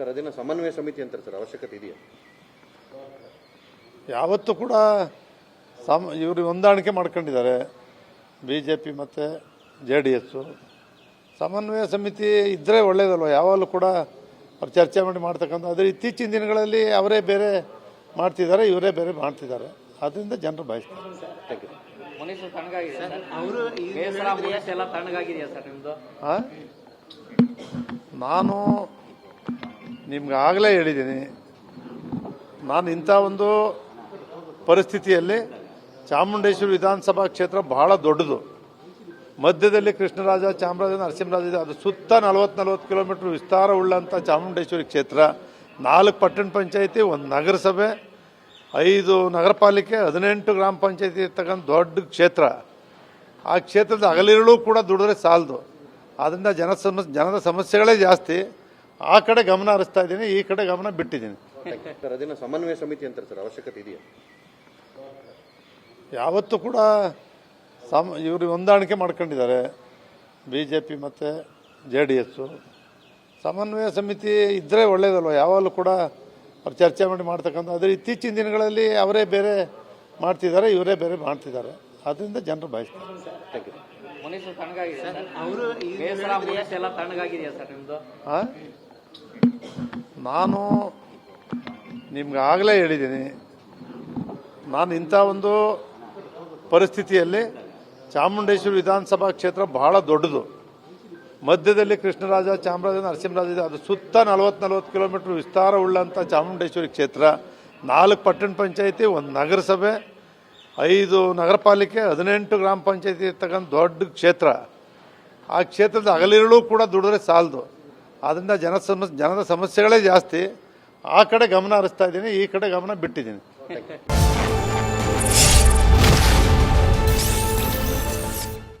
Sir ಅದನ್ನ ಸಮನ್ವಯ ಸಮಿತಿ ಅಂತಾರೆ ಸರ್ ಅವಶ್ಯಕತೆ ಇದೆಯಾ? ಯಾವತ್ತೂ ಕೂಡ ಸಮ ಇವರು ಹೊಂದಾಣಿಕೆ ಮಾಡ್ಕೊಂಡಿದ್ದಾರೆ. ಬಿ ಜೆ ಪಿ ಮತ್ತು ಜೆ ಡಿ ಎಸ್ಸು ಸಮನ್ವಯ ಸಮಿತಿ ಇದ್ದರೆ ಒಳ್ಳೇದಲ್ವ? ಯಾವಾಗಲೂ ಕೂಡ ಅವ್ರು ಚರ್ಚೆ ಮಾಡಿ ಮಾಡ್ತಕ್ಕಂಥ ಆದರೆ ಇತ್ತೀಚಿನ ದಿನಗಳಲ್ಲಿ ಅವರೇ ಬೇರೆ ಮಾಡ್ತಿದ್ದಾರೆ ಇವರೇ ಬೇರೆ ಮಾಡ್ತಿದ್ದಾರೆ. ಅದರಿಂದ ಜನರು ಬಯಸ್ತಾರೆ. Thank you? ನಾನು ನಿಮ್ಗೆ ಆಗಲೇ ಹೇಳಿದ್ದೀನಿ. ನಾನು ಇಂಥ ಒಂದು ಪರಿಸ್ಥಿತಿಯಲ್ಲಿ ಚಾಮುಂಡೇಶ್ವರಿ ವಿಧಾನಸಭಾ ಕ್ಷೇತ್ರ ಬಹಳ ದೊಡ್ಡದು. ಮಧ್ಯದಲ್ಲಿ ಕೃಷ್ಣರಾಜ, ಚಾಮರಾಜ, ನರಸಿಂಹರಾಜ ಇದೆ. ಅದು ಸುತ್ತ ನಲವತ್ತು ನಲವತ್ತು ಕಿಲೋಮೀಟರ್ ವಿಸ್ತಾರ ಉಳ್ಳಂಥ ಚಾಮುಂಡೇಶ್ವರಿ ಕ್ಷೇತ್ರ. ನಾಲ್ಕು ಪಟ್ಟಣ ಪಂಚಾಯಿತಿ, ಒಂದು ನಗರಸಭೆ, ಐದು ನಗರ ಪಾಲಿಕೆ ಹದಿನೆಂಟು ಗ್ರಾಮ ಪಂಚಾಯತಿ ಇರ್ತಕ್ಕಂಥ ದೊಡ್ಡ ಕ್ಷೇತ್ರ. ಆ ಕ್ಷೇತ್ರದ ಅಗಲಿರುಳು ಕೂಡ ದುಡಿದ್ರೆ ಸಾಲದು. ಆದ್ದರಿಂದ ಜನ ಸಮಸ್ ಜನದ ಸಮಸ್ಯೆಗಳೇ ಜಾಸ್ತಿ. ಆ ಕಡೆ ಗಮನ ಹರಿಸ್ತಾ ಇದ್ದೀನಿ ಈ ಕಡೆ ಗಮನ ಬಿಟ್ಟಿದ್ದೀನಿ. ಸರ್ ಅದನ್ನು ಸಮನ್ವಯ ಸಮಿತಿ ಅಂತಾರೆ ಸರ್ ಅವಶ್ಯಕತೆ ಇದೆಯಾ? ಯಾವತ್ತೂ ಕೂಡ ಸಮ ಇವರು ಹೊಂದಾಣಿಕೆ ಮಾಡ್ಕೊಂಡಿದ್ದಾರೆ. ಬಿ ಜೆ ಪಿ ಮತ್ತು ಜೆ ಡಿ ಎಸ್ಸು ಸಮನ್ವಯ ಸಮಿತಿ ಇದ್ದರೆ ಒಳ್ಳೆಯದಲ್ವ ಯಾವಾಗಲೂ ಕೂಡ ಅವ್ರು ಚರ್ಚೆ ಮಾಡಿ ಮಾಡ್ತಕ್ಕಂಥ ಆದರೆ ಇತ್ತೀಚಿನ ದಿನಗಳಲ್ಲಿ ಅವರೇ ಬೇರೆ ಮಾಡ್ತಿದ್ದಾರೆ ಇವರೇ ಬೇರೆ ಮಾಡ್ತಿದ್ದಾರೆ. ಅದರಿಂದ ಜನರು ಬಯಸ್ತಾರೆ. ಥ್ಯಾಂಕ್ ಯು ಮನುಷ್ಯ ತಣ್ಣಗಾಗಿದೆ ಸರ್. ಅವರು ಬೇಸರ ಎಲ್ಲ ತಣ್ಣಗಾಗಿದೆಯಾ ಸರ್ ನಿಮ್ಮದು ಆ? ನಾನು ನಿಮ್ಗೆ ಆಗಲೇ ಹೇಳಿದ್ದೀನಿ, ನಾನು ಇಂಥ ಒಂದು ಪರಿಸ್ಥಿತಿಯಲ್ಲಿ ಚಾಮುಂಡೇಶ್ವರಿ ವಿಧಾನಸಭಾ ಕ್ಷೇತ್ರ ಬಹಳ ದೊಡ್ಡದು. ಮಧ್ಯದಲ್ಲಿ ಕೃಷ್ಣರಾಜ, ಚಾಮರಾಜ, ನರಸಿಂಹರಾಜ ಇದೆ. ಅದು ಸುತ್ತ ನಲವತ್ತು ನಲವತ್ತು ಕಿಲೋಮೀಟರ್ ವಿಸ್ತಾರ ಉಳ್ಳಂಥ ಚಾಮುಂಡೇಶ್ವರಿ ಕ್ಷೇತ್ರ. ನಾಲ್ಕು ಪಟ್ಟಣ ಪಂಚಾಯಿತಿ, ಒಂದು ನಗರಸಭೆ, ಐದು ನಗರ ಪಾಲಿಕೆ ಹದಿನೆಂಟು ಗ್ರಾಮ ಪಂಚಾಯತಿ ಇರ್ತಕ್ಕಂಥ ದೊಡ್ಡ ಕ್ಷೇತ್ರ. ಆ ಕ್ಷೇತ್ರದ ಅಗಲಿರುಳು ಕೂಡ ದುಡಿದ್ರೆ ಸಾಲದು. ಆದ್ದರಿಂದ ಜನ ಜನದ ಸಮಸ್ಯೆಗಳೇ ಜಾಸ್ತಿ. ಆ ಕಡೆ ಗಮನ ಹರಿಸ್ತಾ ಇದ್ದೀನಿ ಈ ಕಡೆ ಗಮನ ಬಿಟ್ಟಿದ್ದೀನಿ.